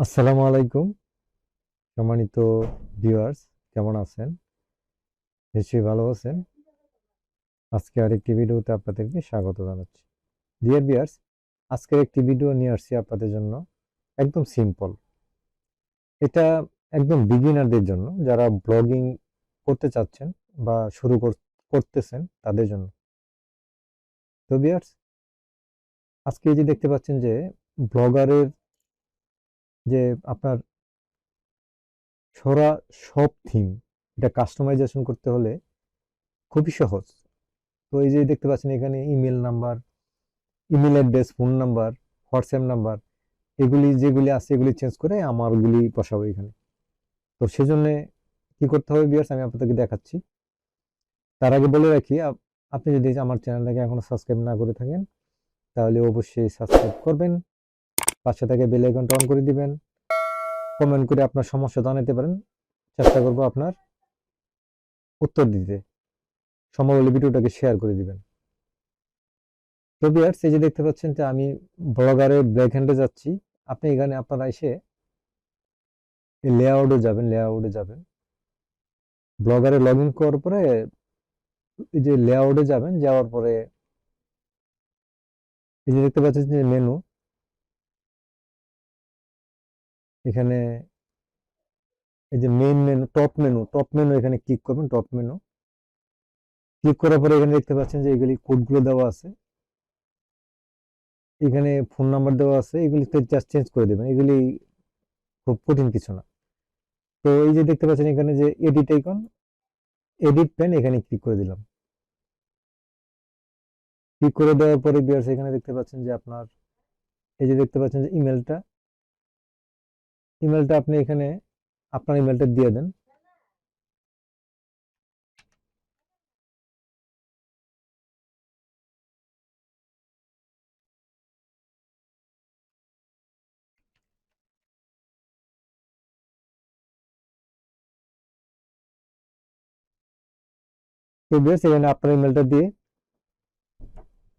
আসসালামু আলাইকুম। সম্মানিত ভিউয়ার্স কেমন আছেন? নিশ্চয়ই ভালো আছেন। আজকে আরেকটি ভিডিওতে আপনাদেরকে স্বাগত জানাচ্ছি। ডিয়ার ভিউয়ার্স আজকের একটি ভিডিও নিয়ে আসছি আপনাদের জন্য। একদম সিম্পল এটা একদম বিগিনারদের জন্য। যারা ব্লগিং করতে চাচ্ছেন বা শুরু কর- করতেছেন তাদের জন্য। তো ভিউয়ার্স আজকে যে দেখতে পাচ্ছেন যে ব্লগারের যে আপনার সরা সব থিম এটা কাস্টমাইজেশন করতে হলে খুবই সহজ। তো এই যে দেখতে পাচ্ছেন এখানে email number email address phone number WhatsApp number এগুলি যেগুলি আছে এগুলি চেঞ্জ করে আমারগুলি বসাবো এখানে। তো সেজন্য কি করতে হবে বিয়ার্স আমি আপনাদেরকে দেখাচ্ছি। তার আগে বলে রাখি আপনি যদি আমার চ্যানেলটাকে এখনও সাবস্ক্রাইব না করে থাকেন, তাহলে অবশ্যই সাবস্ক্রাইব করবেন। পাশে থেকে বেল আইকনটা অন করে দিবেন। কমেন্ট করে আপনার সমস্যা জানাতে পারেন। চেষ্টা করব আপনার উত্তর দিতে। সম্ভব হলে ভিডিওটাকে শেয়ার করে দিবেন। তো ভিউয়ার্স এই যে দেখতে পাচ্ছেন যে আমি ব্লগারে ব্ল্যাক হ্যান্ডে যাচ্ছি। আপনি এখানে আপনারা এসে লেআউটে যাবেন লেআউটে যাবেন। ব্লগারে লগ ইন করার পরে এই যে লেআউটে যাবেন, যাওয়ার পরে এই যে দেখতে পাচ্ছেন যে মেনু এখানে এই যে main menu top menu top menu এখানে ক্লিক করবেন টপ মেনু ক্লিক করার পরে এখানে দেখতে পাচ্ছেন যে এগুলি কোডগুলো দেওয়া আছে। এখানে ফোন নাম্বার দেওয়া আছে, এগুলিতে জাস্ট চেঞ্জ করে দেবেন। এগুলি খুব কঠিন কিছু না। তো এই যে দেখতে পাচ্ছেন এখানে যে এডিট আইকন এডিট পেন এখানে ক্লিক করে দিলাম। ক্লিক করে দেওয়ার পরে বিয়ার্স এখানে দেখতে পাচ্ছেন যে আপনার, এই যে দেখতে পাচ্ছেন যে ইমেলটা ইমেলটা আপনি এখানে আপনার ইমেলটা দিয়ে দেন। এখানে আপনার ইমেলটা দিয়ে।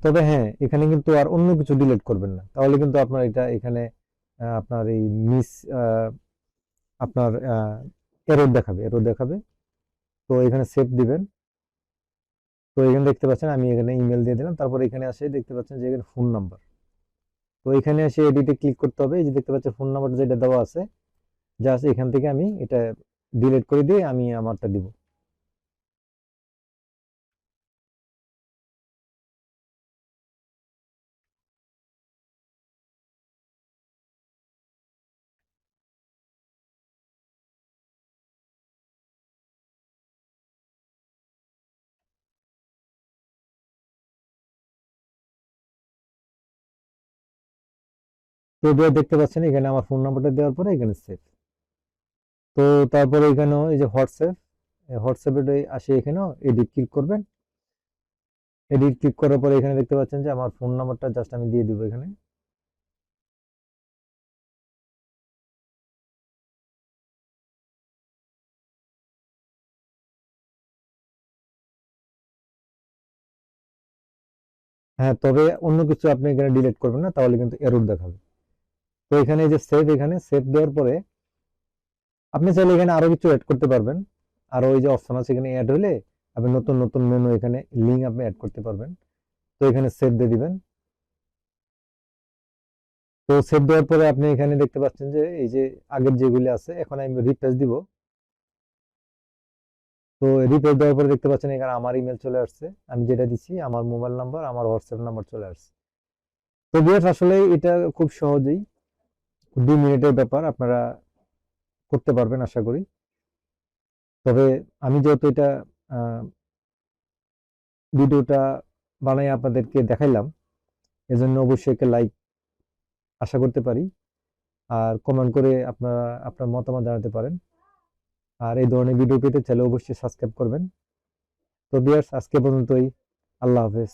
তবে হ্যাঁ এখানে কিন্তু আর অন্য কিছু ডিলিট করবেন না। তাহলে কিন্তু আপনার এটা এখানে আপনার এই মিস আপনার এরর দেখাবে এরর দেখাবে। তো এখানে সেভ দিবেন। তো এখানে দেখতে পাচ্ছেন আমি এখানে ইমেল দিয়ে দিলাম। তারপর এখানে আসে দেখতে পাচ্ছেন যে এখানে ফোন নাম্বার তো এখানে এসে এডিটে ক্লিক করতে হবে। এই যে দেখতে পাচ্ছেন ফোন নাম্বার যেটা দেওয়া আছে জাস্ট এখান থেকে আমি এটা ডিলিট করে দিয়ে আমি আমারটা দিব। তো দেখতে পাচ্ছেন, এখানে আমার ফোন নাম্বারটা দেওয়ার পরে এখানে সেভ তো তারপরে এখানেও এই যে হোয়াটসঅ্যাপ হোয়াটসঅ্যাপে আসে এখানেও এডিট ক্লিক করবেন। এডিট ক্লিক করার পরে এখানে দেখতে পাচ্ছেন যে আমার ফোন নাম্বারটা জাস্ট আমি দিয়ে দিব এখানে। হ্যাঁ তবে অন্য কিছু আপনি এখানে ডিলিট করবেন না, তাহলে কিন্তু এরর দেখাবে। তো এখানে যে সেভ এখানে সেভ দেওয়ার পরে আপনি চাইলে এখানে আরও কিছু অ্যাড করতে পারবেন। আরও ওই যে অপশন আছে এখানে অ্যাড হলে আপনি নতুন নতুন মেনু এখানে লিঙ্ক আপনি অ্যাড করতে পারবেন। তো এখানে সেভ দিয়ে দিবেন। তো সেভ দেওয়ার পরে আপনি এখানে দেখতে পাচ্ছেন যে এই যে আগের যেগুলি আছে, এখন আমি রিপ্লেস দিব। তো রিপ্লেস দেওয়ার পরে দেখতে পাচ্ছেন এখানে আমার ইমেল চলে আসছে। আমি যেটা দিচ্ছি, আমার মোবাইল নাম্বার আমার হোয়াটসঅ্যাপ নাম্বার চলে আসছে। তো বিএফ আসলে এটা খুব সহজেই দুই মিনিটের ব্যাপার আপনারা করতে পারবেন, আশা করি। তবে আমি যেহেতু এটা ভিডিওটা বানাই আপনাদেরকে দেখাইলাম, এজন্য অবশ্যই একটা লাইক আশা করতে পারি। আর কমেন্ট করে আপনারা, আপনার মতামত জানাতে পারেন। আর এই ধরনের ভিডিও পেতে চাইলে অবশ্যই সাবস্ক্রাইব করবেন। তো বিয়ার্স আজকে পর্যন্তই। আল্লাহ হাফেজ।